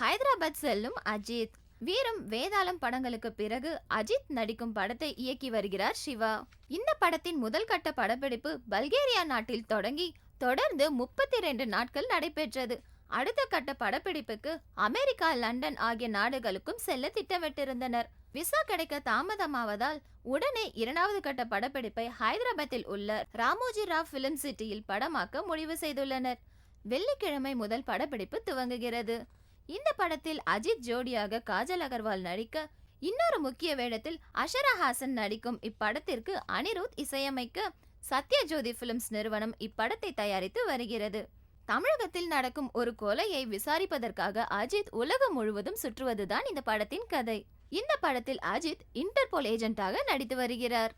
ஹைதராபாத் செல்லும் அஜித். வீரம் வேதாளம் படங்களுக்கு பிறகு அஜித் நடிக்கும் படத்தை இயக்கி வருகிறார் சிவா. இந்த படத்தின் முதல் கட்ட படப்பிடிப்பு பல்கேரியா நாட்டில் தொடங்கி தொடர்ந்து முப்பத்தி ரெண்டு நாட்கள் நடைபெற்றது. அடுத்த கட்ட படப்பிடிப்புக்கு அமெரிக்கா லண்டன் ஆகிய நாடுகளுக்கும் செல்ல திட்டமிட்டிருந்தனர். விசா கிடைக்க தாமதமாவதால் உடனே இரண்டாவது கட்ட படப்பிடிப்பை ஹைதராபாத்தில் உள்ள ராமோஜி ராவ் பிலிம் சிட்டியில் படமாக்க முடிவு செய்துள்ளனர். வெள்ளிக்கிழமை முதல் படப்பிடிப்பு துவங்குகிறது. இந்த படத்தில் அஜித் ஜோடியாக காஜல் அகர்வால் நடிக்க இன்னொரு முக்கிய வேடத்தில் அஷரா ஹாசன் நடிக்கும் இப்படத்திற்கு அனிருத் இசையமைக்க சத்யஜோதி பிலிம்ஸ் நிறுவனம் இப்படத்தை தயாரித்து வருகிறது. தமிழகத்தில் நடக்கும் ஒரு கொலையை விசாரிப்பதற்காக அஜித் உலகம் முழுவதும் சுற்றுவதுதான் இந்த படத்தின் கதை. இந்த படத்தில் அஜித் இன்டர்போல் ஏஜென்ட்டாக நடித்து வருகிறார்.